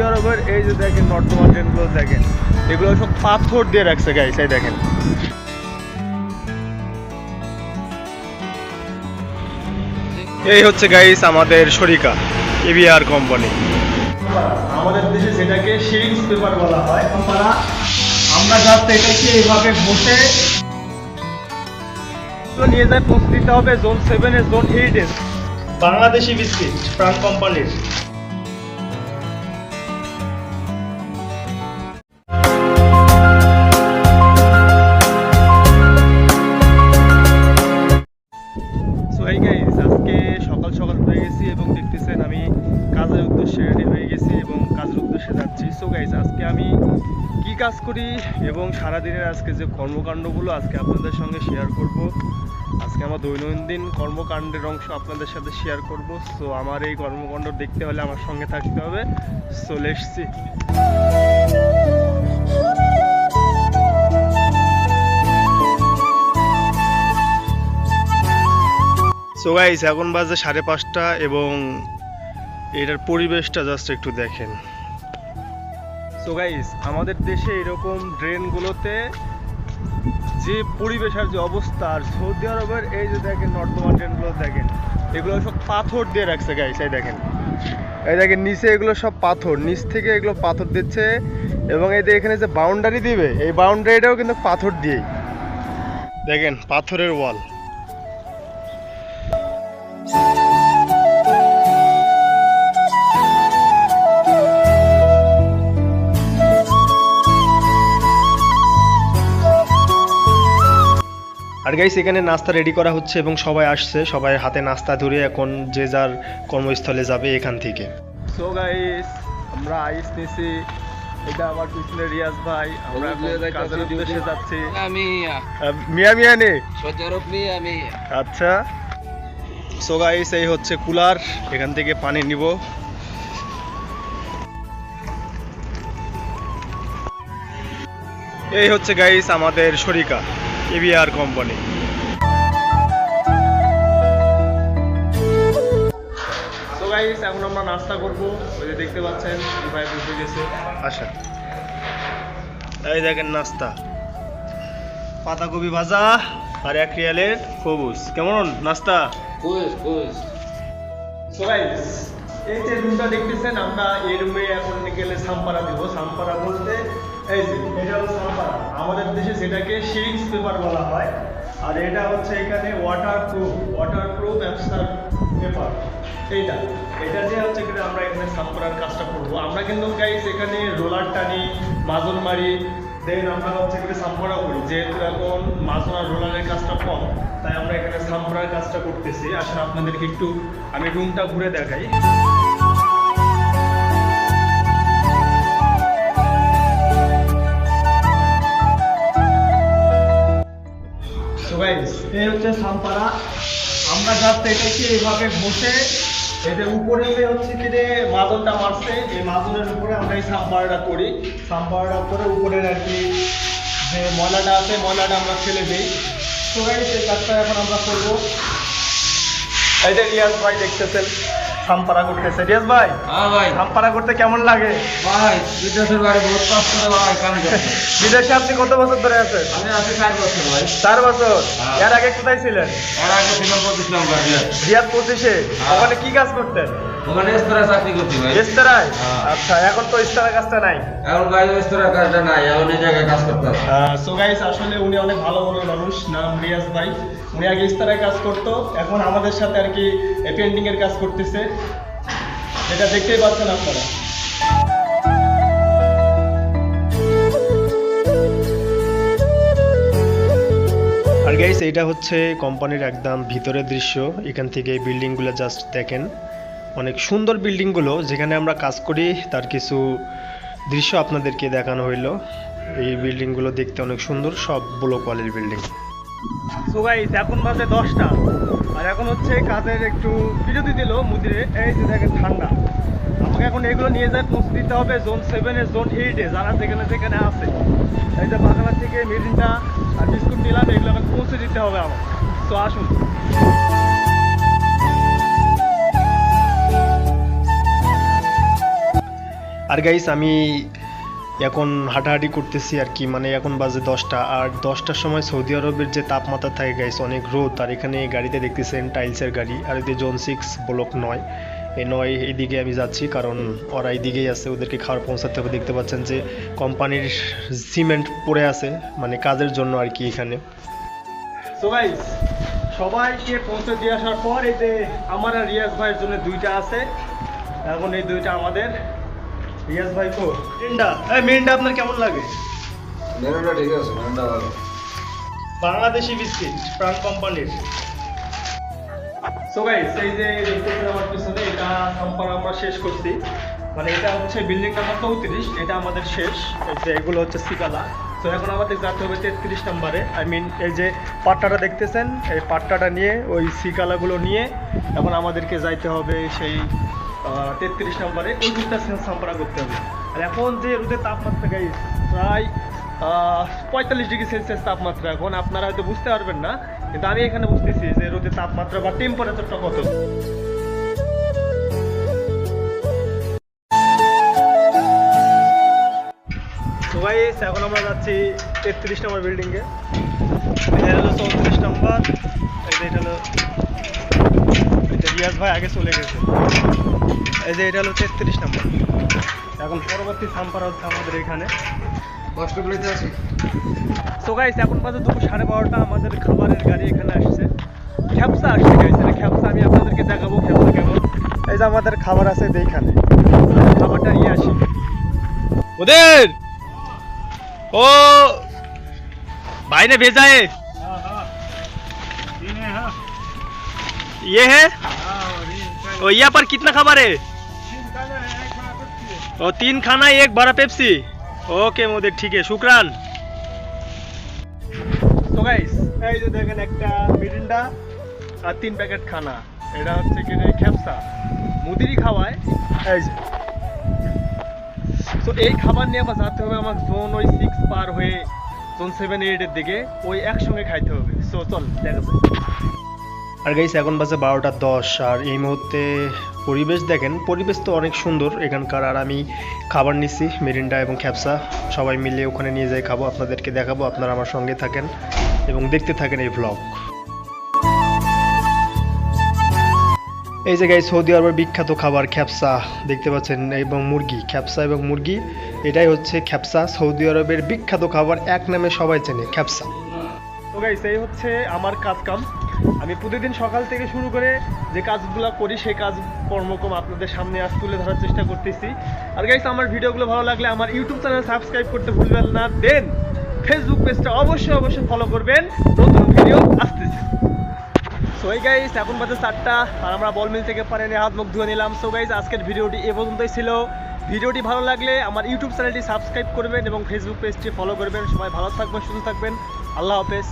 Saudi আরবের এই যে দেখেন নর্দমা ট্রেনগুলো দেখেন। এগুলো সব পাথর দিয়ে রাখছে গাইস এই দেখেন। এই হচ্ছে গাইস আমাদের শরিকা এবিআর কোম্পানি আমাদের দেশে যেটাকে শেরিংস পেপার বলা হয় আমরা আমরা জাস্ট এটাকে এইভাবে বসে নিয়ে যায় পৌঁছে দিতে হবে জোন সেভেনের জোন এইটের বাংলাদেশি বিস্কিট প্রাণ কোম্পানির কি কাজ করি এবং সারাদিনের আজকে যে কর্মকাণ্ডগুলো আজকে আপনাদের সঙ্গে শেয়ার করব। আজকে আমার দৈনন্দিন কর্মকাণ্ডের অংশ আপনাদের সাথে শেয়ার করব। সো আমার এই কর্মকাণ্ড দেখতে হলে আমার সঙ্গে থাকতে হবে। সো লেটসি সো গাইস এখন বাজে সাড়ে পাঁচটা এবং এটার পরিবেশটা জাস্ট একটু দেখেন। সো গাইস আমাদের দেশে এরকম ড্রেনগুলোতে যে পরিবেশ আর যে অবস্থা, আর সৌদি আরবের এই যে দেখেন নর্দমা ড্রেনগুলো দেখেন, এগুলো সব পাথর দিয়ে রাখছে গাইস এই দেখেন। এই দেখেন, নিচে এগুলো সব পাথর, নিচ থেকে এগুলো পাথর দিচ্ছে, এবং এই যে এখানে যে বাউন্ডারি দিবে, এই বাউন্ডারিটাও কিন্তু পাথর দিয়েই। দেখেন, পাথরের ওয়াল আর গাইস এখানে নাস্তা রেডি করা হচ্ছে এবং সবাই আসছে সবাই হাতে নাস্তা ধরে এখন যে যার কর্মস্থলে যাবে এখান থেকে। সো গাইস আমরা আইস নিছি। এটা আমার পিছনে রিয়াজ ভাই আমরা এখন কাজের উদ্দেশ্যে যাচ্ছি। আমি মিয়া। মিয়া নে। সচরফ নিয়ে আমি আচ্ছা। সো গাইস এই হচ্ছে কুলার এখান থেকে পানি নিব। এই হচ্ছে গাইস আমাদের শরিকা। এবিআর কোম্পানি তো গাইস এখন আমরা নাস্তা করব। ওই যে দেখতে পাচ্ছেন ভাই বসে গেছে। আচ্ছা। এই দেখেন নাস্তা। পাতাকপি ভাজা আর এক রিয়ালের সবুজ কেমন নাস্তা? সো গাইস এই যে রুমটা দেখতেছেন আমরা এই রুমে এখন গেলে সাম্পারা দিব। সাম্পারা বলতে এই যে, এটা হলো সাম্পারা আমাদের দেশে যেটাকে শেরিংস পেপার বলা হয়, আর এটা হচ্ছে এখানে ওয়াটার প্রুফ ওয়াটার প্রুফ অ্যাপসার পেপার। এইটা, এটা দিয়ে হচ্ছে এখানে আমরা এখানে সাম্পারার কাজটা করব। আমরা কিন্তু গাইস এখানে রোলার টানি, মাজল মারি দেন আমরা হচ্ছে এখানে সাম্পারাও করি যেহেতু এখন আর রোলারের কাজটা কম, তাই আমরা এখানে সাম্পারার কাজটা করতেছি। আসলে আপনাদেরকে একটু, আমি রুমটা ঘুরে দেখাই। Guys, এই হচ্ছে সাম্পারা। আমরা জাস্ট এটাকে এইভাবে ঘষে এদের উপরে হচ্ছে কি যে মাদলটা মারছে এই মাদলের উপরে আমরা এই সাম্পারাটা করি। সাম্পারাটা করে উপরের আর কি যে ময়লাটা আছে ময়লাটা আমরা ফেলে দিই। তো গাইস এই কাজটা এখন আমরা করব। এই যে রিয়াজ ভাই দেখতেছেন। সাম্পারা করতেছে রিয়াজ ভাই? হ্যাঁ ভাই। থামপাড়া করতে কেমন লাগে? ভাই বিদেশের বাড়ি বহুত কষ্ট করে ভাই কাম বিদেশে আপনি কত বছর ধরে আছেন? আমি আছি চার বছর ভাই। 4 বছর? হ্যাঁ। এর আগে কোথায় ছিলেন? এর আগে ছিলাম পঁচিশ নম্বর রিয়াদ পঁচিশে। হ্যাঁ। ওখানে কি কাজ করতেন? ওখানে রেস্তোরাঁ চাকরি করছি ভাই। হ্যাঁ। আচ্ছা এখন তো ইস্তারা কাজটা নাই? এখন ভাই রেস্তোরাঁ কাজটা নাই এখন এই জায়গায় কাজ করতাম। সো গাইস আসলে উনি অনেক ভালো মনের মানুষ নাম রিয়াজ ভাই। উনি আগে ইস্তারায় কাজ করতো এখন আমাদের সাথে আর কি পেন্টিং এর কাজ করতেছে। এটা দেখতেই পাচ্ছেন আপনারা। আর গাইস এটা হচ্ছে কোম্পানির একদম ভিতরের দৃশ্য। এখান থেকে বিল্ডিংগুলো জাস্ট দেখেন। অনেক সুন্দর বিল্ডিংগুলো যেখানে আমরা কাজ করি, তার কিছু দৃশ্য আপনাদেরকে দেখানো হইল। এই বিল্ডিংগুলো দেখতে অনেক সুন্দর, সব ব্লক ওয়ালের বিল্ডিং। সো এখন বাজে দশটা। আর এখন হচ্ছে কাজের একটু বিরতি দিল মুদিরে। এই যে দেখেন ঠান্ডা। আমাকে এখন এগুলো নিয়ে যায় পৌঁছে দিতে হবে জোন সেভেনে জোন এইটে যারা যেখানে যেখানে আছে। এই যে বাগানা থেকে মেরিনটা আর বিস্কুট নিলাম, এগুলো আমাকে পৌঁছে দিতে হবে আমার তো আসুন। আর গাইস আমি এখন হাঁটাহাঁটি করতেছি আর কি মানে এখন বাজে দশটা। আর দশটার সময় সৌদি আরবের যে তাপমাত্রা থাকে গাইস অনেক রোদ। আর এখানে গাড়িতে দেখতেছেন টাইলসের গাড়ি। আর এদিকে জোন সিক্স ব্লক নয়, এই নয় এইদিকে আমি যাচ্ছি কারণ ওরা এইদিকেই আছে, ওদেরকে খাবার পৌঁছাতে হবে। দেখতে পাচ্ছেন যে কোম্পানির সিমেন্ট পড়ে আছে মানে কাজের জন্য আর কি এখানে। সো গাইস সবাইকে পৌঁছে দিয়ে আসার পর যে আমার আর রিয়াজ ভাইয়ের জন্য দুইটা আছে। এখন এই দুইটা আমাদের। রিয়াজ ভাই কো? মিরিন্ডা এই মিরিন্ডা আপনার কেমন লাগে? মেনুটা ঠিক আছে মেনুটা ভালো। বাংলাদেশি বিস্কিট প্রাণ কোম্পানির। সো গাইস এই যে দেখতেছেন আমার পিছনে এটা সম্পার আমরা শেষ করছি। মানে এটা হচ্ছে বিল্ডিং নাম্বার চৌত্রিশ এটা আমাদের শেষ। এই যে এগুলো হচ্ছে সিকালা তো এখন আমাদের যেতে হবে তেত্রিশ নাম্বারে। আই মিন এই যে পাট্টাটা দেখতেছেন এই পাট্টাটা নিয়ে ওই সিকালাগুলো নিয়ে এখন আমাদেরকে যাইতে হবে সেই তেত্রিশ নাম্বারে ওই দুটা সাম্পারা করতে হবে। আর এখন যে রোদের তাপমাত্রা গাইস প্রায় পঁয়তাল্লিশ ডিগ্রি সেলসিয়াস তাপমাত্রা এখন। আপনারা হয়তো বুঝতে পারবেন না, কিন্তু আমি এখানে বুঝতেছি যে রোদের তাপমাত্রা বা টেম্পারেচারটা কত। এখন আমরা যাচ্ছি তেত্রিশ নম্বর বিল্ডিংয়ে এটা হলো চৌত্রিশ নম্বর, এটা হলো এটা রিয়াজ ভাই আগে চলে গেছে এই যে এটা হলো তেত্রিশ নম্বর এখন পরবর্তী সাম্পার হচ্ছে আমাদের এখানে কষ্ট প্লেতে আছি সো গাইস এখন বাজে দুপুর সাড়ে বারোটা আমাদের খাবারের গাড়ি এখানে আসছে খ্যাপসা আসছে গাইস এটা খ্যাপসা আমি আপনাদেরকে দেখাবো খ্যাপসা কেমন এই যে আমাদের খাবার আছে এই যে এইখানে খাবারটা নিয়ে আসি उधर ओ भाई ने भेजा है ये है ओ यहाँ पर कितना खबर है ओ तीन खाना एक बड़ा पेप्सी ओके मोदी ठीक है शुक्रान তো গাইস এই যে দেখেন একটা মিরিন্ডা আর তিন প্যাকেট খানা এটা হচ্ছে কি যে খ্যাপসা মুদিরই খাওয়ায় এই যে তো এই খাবার নিয়ে আবার যেতে হবে আমার জোন ওই সিক্স পার হয়ে জোন সেভেন এইটের দিকে ওই একসঙ্গে খাইতে হবে সো চল দেখা যায় আর গাইস এখন বাজে বারোটা দশ, আর এই মুহূর্তে পরিবেশ দেখেন, পরিবেশ তো অনেক সুন্দর এখানকার, আর আমি খাবার নিচ্ছি, মেরিন্ডা এবং খ্যাপসা। সবাই মিলে ওখানে নিয়ে যাই খাব, আপনাদেরকে দেখাবো, আপনারা আমার সঙ্গে থাকেন এবং দেখতে থাকেন এই ভ্লগ এই জায়গায় সৌদি আরবের বিখ্যাত খাবার খ্যাপসা, দেখতে পাচ্ছেন, এবং মুরগি, খ্যাপসা এবং মুরগি, এটাই হচ্ছে খ্যাপসা, সৌদি আরবের বিখ্যাত খাবার, এক নামে সবাই চেনে, খ্যাপসা। তো গাইস এই হচ্ছে আমার কাজ কাম। আমি প্রতিদিন সকাল থেকে শুরু করে যে কাজগুলো করি, সেই কাজ কর্মক্রম আপনাদের সামনে আজ তুলে ধরার চেষ্টা করতেছি। আর গাইস আমার ভিডিওগুলো ভালো লাগলে আমার ইউটিউব চ্যানেল সাবস্ক্রাইব করতে ভুলবেন না। দেন ফেসবুক পেজটা অবশ্যই অবশ্যই ফলো করবেন। নতুন ভিডিও আসতেছে। সো এই গাইস এখন বাজে চারটা আর আমরা বল মিল থেকে পারে নিয়ে হাত মুখ ধুয়ে নিলাম। সো গাইস আজকের ভিডিওটি এ পর্যন্তই ছিল। ভিডিওটি ভালো লাগলে আমার ইউটিউব চ্যানেলটি সাবস্ক্রাইব করবেন এবং ফেসবুক পেজটি ফলো করবেন। সবাই ভালো থাকবেন, সুস্থ থাকবেন। আল্লাহ হাফেজ।